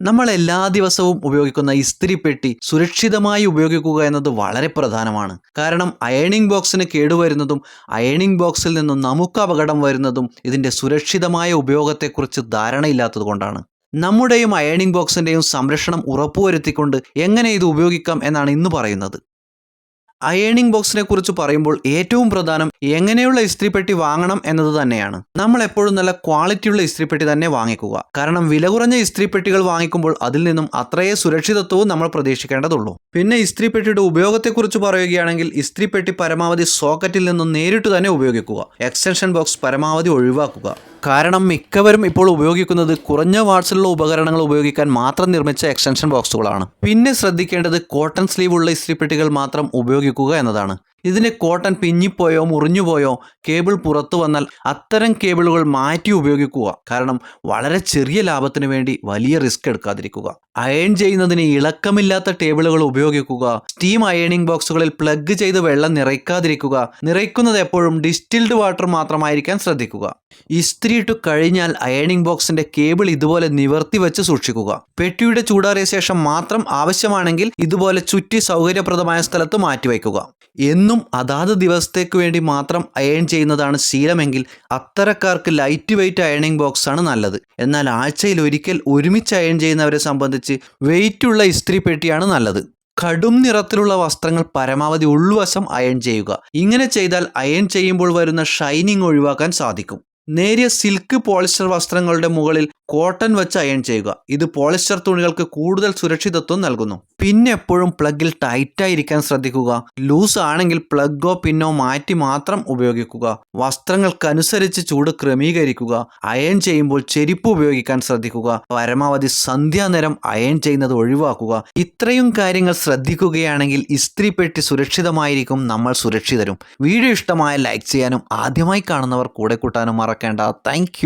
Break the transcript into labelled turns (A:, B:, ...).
A: നമ്മൾ എല്ലാ ദിവസവും ഉപയോഗിക്കുന്ന ഇസ്തിരി പെട്ടി സുരക്ഷിതമായി ഉപയോഗിക്കുക എന്നത് വളരെ പ്രധാനമാണ്. കാരണം അയണിംഗ് ബോക്സിന് കേടുവരുന്നതും അയണിംഗ് ബോക്സിൽ നിന്നും നമുക്ക് അപകടം വരുന്നതും ഇതിന്റെ സുരക്ഷിതമായ ഉപയോഗത്തെക്കുറിച്ച് ധാരണയില്ലാത്തത് കൊണ്ടാണ്. നമ്മുടെയും അയണിംഗ് ബോക്സിന്റെയും സംരക്ഷണം ഉറപ്പുവരുത്തിക്കൊണ്ട് എങ്ങനെ ഇത് ഉപയോഗിക്കാം എന്നാണ് ഇന്ന് പറയുന്നത്. അയേണിംഗ് ബോക്സിനെ കുറിച്ച് പറയുമ്പോൾ ഏറ്റവും പ്രധാനം എങ്ങനെയുള്ള ഇസ്ത്രിപ്പെട്ടി വാങ്ങണം എന്നത് തന്നെയാണ്. നമ്മൾ എപ്പോഴും നല്ല ക്വാളിറ്റിയുള്ള ഇസ്ത്രിപ്പെട്ടി തന്നെ വാങ്ങിക്കുക. കാരണം വില കുറഞ്ഞ ഇസ്ത്രിപ്പെട്ടികൾ വാങ്ങിക്കുമ്പോൾ അതിൽ നിന്നും അത്രയേ സുരക്ഷിതത്വവും നമ്മൾ പ്രതീക്ഷിക്കേണ്ടതുള്ളൂ. പിന്നെ ഇസ്ത്രിപ്പെട്ടിയുടെ ഉപയോഗത്തെക്കുറിച്ച് പറയുകയാണെങ്കിൽ ഇസ്ത്രിപ്പെട്ടി പരമാവധി സോക്കറ്റിൽ നിന്നും നേരിട്ട് തന്നെ ഉപയോഗിക്കുക. എക്സ്റ്റൻഷൻ ബോക്സ് പരമാവധി ഒഴിവാക്കുക. കാരണം മിക്കവരും ഇപ്പോൾ ഉപയോഗിക്കുന്നത് കുറഞ്ഞ വാട്സിലുള്ള ഉപകരണങ്ങൾ ഉപയോഗിക്കാൻ മാത്രം നിർമ്മിച്ച എക്സ്റ്റൻഷൻ ബോക്സുകളാണ് പിന്നെ ശ്രദ്ധിക്കേണ്ടത് കോട്ടൺ സ്ലീവ് ഉള്ള ഇസ്തിരിപ്പെട്ടികൾ മാത്രം ഉപയോഗിക്കുക എന്നതാണ്. ഇതിന് കോട്ടൺ പിഞ്ഞിപ്പോയോ മുറിഞ്ഞുപോയോ കേബിൾ പുറത്തു വന്നാൽ അത്തരം കേബിളുകൾ മാറ്റി ഉപയോഗിക്കുക. കാരണം വളരെ ചെറിയ ലാഭത്തിന് വേണ്ടി വലിയ റിസ്ക് എടുക്കാതിരിക്കുക. അയൺ ചെയ്യുന്നതിന് ഇളക്കമില്ലാത്ത ടേബിളുകൾ ഉപയോഗിക്കുക. സ്റ്റീം അയണിംഗ് ബോക്സുകളിൽ പ്ലഗ് ചെയ്ത് വെള്ളം നിറയ്ക്കാതിരിക്കുക. നിറയ്ക്കുന്നത് എപ്പോഴും ഡിസ്റ്റിൽഡ് വാട്ടർ മാത്രമായിരിക്കാൻ ശ്രദ്ധിക്കുക. ഇസ്ത്രി ഇട്ടു കഴിഞ്ഞാൽ അയണിംഗ് ബോക്സിന്റെ കേബിൾ ഇതുപോലെ നിവർത്തി വെച്ച് സൂക്ഷിക്കുക. പെട്ടിയുടെ ചൂടാറിയ ശേഷം മാത്രം ആവശ്യമാണെങ്കിൽ ഇതുപോലെ ചുറ്റി സൗകര്യപ്രദമായ സ്ഥലത്ത് മാറ്റിവെക്കുക എന്നും അതാത് ദിവസത്തേക്ക് വേണ്ടി മാത്രം അയൺ ചെയ്യുന്നതാണ് ശീലമെങ്കിൽ അത്തരക്കാർക്ക് ലൈറ്റ് വെയിറ്റ് അയണിംഗ് ബോക്സ് ആണ് നല്ലത്. എന്നാൽ ആഴ്ചയിൽ ഒരിക്കൽ ഒരുമിച്ച് അയൺ ചെയ്യുന്നവരെ സംബന്ധിച്ച് വെയിറ്റുള്ള ഇസ്ത്രി പെട്ടിയാണ് നല്ലത്. കടും നിറത്തിലുള്ള വസ്ത്രങ്ങൾ പരമാവധി ഉൾവശം അയൺ ചെയ്യുക. ഇങ്ങനെ ചെയ്താൽ അയൺ ചെയ്യുമ്പോൾ വരുന്ന ഷൈനിങ് ഒഴിവാക്കാൻ സാധിക്കും. നേരിയ സിൽക്ക് പോളിസ്റ്റർ വസ്ത്രങ്ങളുടെ മുകളിൽ കോട്ടൺ വെച്ച് അയൺ ചെയ്യുക. ഇത് പോളിസ്റ്റർ തുണികൾക്ക് കൂടുതൽ സുരക്ഷിതത്വം നൽകുന്നു. പിന്നെ എപ്പോഴും പ്ലഗിൽ ടൈറ്റായിരിക്കാൻ ശ്രദ്ധിക്കുക. ലൂസ് ആണെങ്കിൽ പ്ലഗോ പിന്നോ മാറ്റി മാത്രം ഉപയോഗിക്കുക. വസ്ത്രങ്ങൾക്കനുസരിച്ച് ചൂട് ക്രമീകരിക്കുക. അയൺ ചെയ്യുമ്പോൾ ചെരിപ്പ് ഉപയോഗിക്കാൻ ശ്രദ്ധിക്കുക. പരമാവധി സന്ധ്യാനേരം അയൺ ചെയ്യുന്നത് ഒഴിവാക്കുക. ഇത്രയും കാര്യങ്ങൾ ശ്രദ്ധിക്കുകയാണെങ്കിൽ ഇസ്ത്രി പെട്ടി സുരക്ഷിതമായിരിക്കും. നമ്മൾ സുരക്ഷിതരും. വീഡിയോ ഇഷ്ടമായ ലൈക്ക് ചെയ്യാനും ആദ്യമായി കാണുന്നവർ കൂടെ കൂട്ടാനും മറക്കേണ്ട താങ്ക്